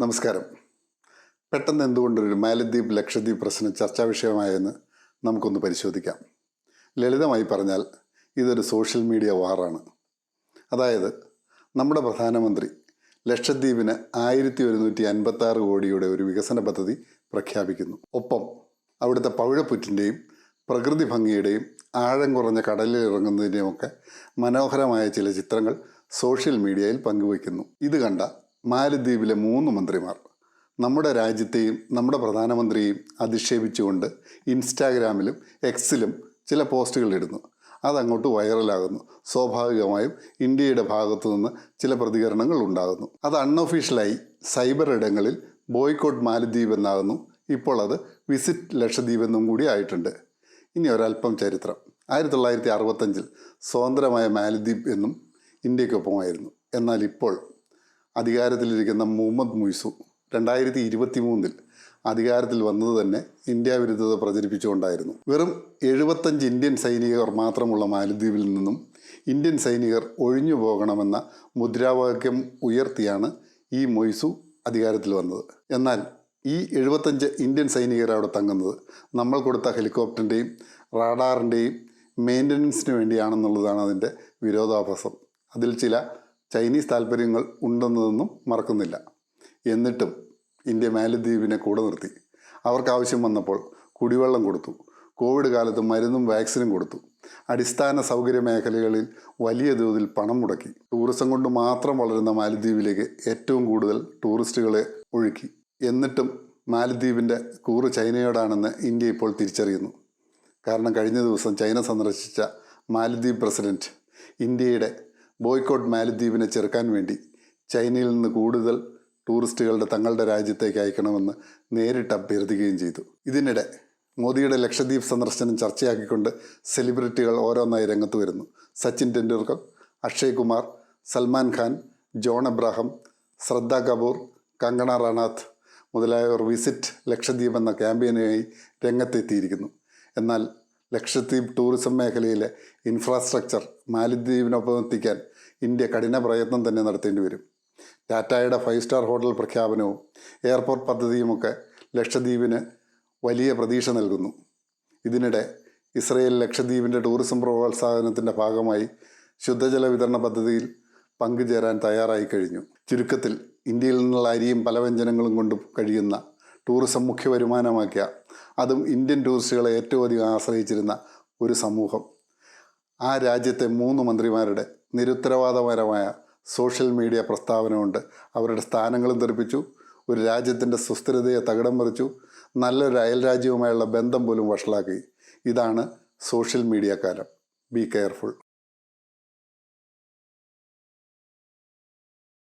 നമസ്കാരം. പെട്ടെന്ന് എന്തുകൊണ്ടൊരു മാലദ്വീപ് ലക്ഷദ്വീപ് പ്രശ്നം ചർച്ചാ വിഷയമായെന്ന് നമുക്കൊന്ന് പരിശോധിക്കാം. ലളിതമായി പറഞ്ഞാൽ ഇതൊരു സോഷ്യൽ മീഡിയ വാറാണ്. അതായത് നമ്മുടെ പ്രധാനമന്ത്രി ലക്ഷദ്വീപിന് ആയിരത്തി ഒരുന്നൂറ്റി അൻപത്താറ് കോടിയുടെ ഒരു വികസന പദ്ധതി പ്രഖ്യാപിക്കുന്നു. ഒപ്പം അവിടുത്തെ പവിഴപ്പുറ്റിന്റെയും പ്രകൃതി ഭംഗിയുടെയും ആഴം കുറഞ്ഞ കടലിൽ ഇറങ്ങുന്നതിന്റെയുമൊക്കെ മനോഹരമായ ചില ചിത്രങ്ങൾ സോഷ്യൽ മീഡിയയിൽ പങ്കുവയ്ക്കുന്നു. ഇത് കണ്ട മാലദ്വീപിലെ മൂന്ന് മന്ത്രിമാർ. നമ്മുടെ രാജ്യത്തെയും നമ്മുടെ പ്രധാനമന്ത്രിയെയും അധിക്ഷേപിച്ചുകൊണ്ട് ഇൻസ്റ്റാഗ്രാമിലും എക്സിലും ചില പോസ്റ്റുകൾ ഇടുന്നു. അതങ്ങോട്ട് വൈറലാകുന്നു. സ്വാഭാവികമായും ഇന്ത്യയുടെ ഭാഗത്തു നിന്ന് ചില പ്രതികരണങ്ങൾ ഉണ്ടാകുന്നു. അത് അൺഒഫീഷ്യലായി സൈബർ ഇടങ്ങളിൽ ബോയ്ക്കോട്ട് മാലദ്വീപ് എന്നാകുന്നു. ഇപ്പോൾ അത് വിസിറ്റ് ലക്ഷദ്വീപ് എന്നും കൂടി ആയിട്ടുണ്ട്. ഇനി ഒരല്പം ചരിത്രം. ആയിരത്തി തൊള്ളായിരത്തി അറുപത്തഞ്ചിൽ സ്വതന്ത്രമായ മാലദ്വീപ് എന്നും ഇന്ത്യക്കൊപ്പമായിരുന്നു എന്നാൽ ഇപ്പോൾ അധികാരത്തിലിരിക്കുന്ന മുഹമ്മദ് മുയ്സു രണ്ടായിരത്തി ഇരുപത്തി മൂന്നിൽ അധികാരത്തിൽ വന്നത് തന്നെ ഇന്ത്യ വിരുദ്ധത പ്രചരിപ്പിച്ചുകൊണ്ടായിരുന്നു. വെറും എഴുപത്തഞ്ച് ഇന്ത്യൻ സൈനികർ മാത്രമുള്ള മാലദ്വീപിൽ നിന്നും ഇന്ത്യൻ സൈനികർ ഒഴിഞ്ഞു പോകണമെന്ന മുദ്രാവാക്യം ഉയർത്തിയാണ് ഈ മൊയ്സു അധികാരത്തിൽ വന്നത്. എന്നാൽ ഈ എഴുപത്തഞ്ച് ഇന്ത്യൻ സൈനികർ അവിടെ തങ്ങുന്നത് നമ്മൾ കൊടുത്ത ഹെലികോപ്റ്ററിന്റെയും റാഡാറിന്റെയും മെയിന്റനൻസിന് വേണ്ടിയാണെന്നുള്ളതാണ് അതിന്റെ വിരോധാഭാസം. അതിൽ ചില ചൈനീസ് താല്പര്യങ്ങൾ ഉണ്ടെന്നതൊന്നും മറക്കുന്നില്ല. എന്നിട്ടും ഇന്ത്യ മാലദ്വീപിനെ കൂടെ നിർത്തി. അവർക്ക് ആവശ്യം വന്നപ്പോൾ കുടിവെള്ളം കൊടുത്തു. കോവിഡ് കാലത്ത് മരുന്നും വാക്സിനും കൊടുത്തു. അടിസ്ഥാന സൗകര്യ മേഖലകളിൽ വലിയ തോതിൽ പണം മുടക്കി. ടൂറിസം കൊണ്ട് മാത്രം വളരുന്ന മാലദ്വീപിലേക്ക് ഏറ്റവും കൂടുതൽ ടൂറിസ്റ്റുകളെ ഒഴുക്കി. എന്നിട്ടും മാലദ്വീപിന്റെ കൂറ് ചൈനയോടാണെന്ന് ഇന്ത്യ ഇപ്പോൾ തിരിച്ചറിയുന്നു. കാരണം കഴിഞ്ഞ ദിവസം ചൈന സന്ദർശിച്ച മാലദ്വീപ് പ്രസിഡന്റ് ഇന്ത്യയുടെ ബോയ്ക്കോട്ട് മാലദ്വീപിനെ ചെറുക്കാൻ വേണ്ടി ചൈനയിൽ നിന്ന് കൂടുതൽ ടൂറിസ്റ്റുകളുടെ തങ്ങളുടെ രാജ്യത്തേക്ക് അയക്കണമെന്ന് നേരിട്ട് അഭ്യർത്ഥിക്കുകയും ചെയ്തു. ഇതിനിടെ മോദിയുടെ ലക്ഷദ്വീപ് സന്ദർശനം ചർച്ചയാക്കിക്കൊണ്ട് സെലിബ്രിറ്റികൾ ഓരോന്നായി രംഗത്ത് വരുന്നു. സച്ചിൻ ടെണ്ടുൽക്കർ അക്ഷയ് കുമാർ സൽമാൻ ഖാൻ ജോൺ എബ്രാഹം ശ്രദ്ധ കപൂർ കങ്കണ റണാത്ത് മുതലായവർ വിസിറ്റ് ലക്ഷദ്വീപ് എന്ന ക്യാമ്പയിനുമായി രംഗത്തെത്തിയിരിക്കുന്നു. എന്നാൽ ലക്ഷദ്വീപ് ടൂറിസം മേഖലയിലെ ഇൻഫ്രാസ്ട്രക്ചർ മാലിദ്വീപിനൊപ്പം എത്തിക്കാൻ ഇന്ത്യ കഠിന പ്രയത്നം തന്നെ നടത്തേണ്ടി വരും. ടാറ്റായുടെ ഫൈവ് സ്റ്റാർ ഹോട്ടൽ പ്രഖ്യാപനവും എയർപോർട്ട് പദ്ധതിയുമൊക്കെ ലക്ഷദ്വീപിന് വലിയ പ്രതീക്ഷ നൽകുന്നു. ഇതിനിടെ ഇസ്രയേൽ ലക്ഷദ്വീപിന്റെ ടൂറിസം പ്രോത്സാഹനത്തിന്റെ ഭാഗമായി ശുദ്ധജല വിതരണ പദ്ധതിയിൽ പങ്കുചേരാൻ തയ്യാറായി കഴിഞ്ഞു. ചുരുക്കത്തിൽ ഇന്ത്യയിൽ നിന്നുള്ള അരിയും പലവ്യഞ്ജനങ്ങളും കൊണ്ട് കഴിയുന്ന ടൂറിസം മുഖ്യ വരുമാനമാക്കിയ അതും ഇന്ത്യൻ ടൂറിസ്റ്റുകളെ ഏറ്റവും അധികം ആശ്രയിച്ചിരുന്ന ഒരു സമൂഹം. ആ രാജ്യത്തെ മൂന്ന് മന്ത്രിമാരുടെ നിരുത്തരവാദപരമായ സോഷ്യൽ മീഡിയ പ്രസ്താവന കൊണ്ട് അവരുടെ സ്ഥാനങ്ങളും തെറിപ്പിച്ചു ഒരു രാജ്യത്തിന്റെ സുസ്ഥിരതയെ തകിടം മറിച്ചു നല്ലൊരു അയൽ രാജ്യവുമായുള്ള ബന്ധം പോലും വഷളാക്കി. ഇതാണ് സോഷ്യൽ മീഡിയ കാലം. Be careful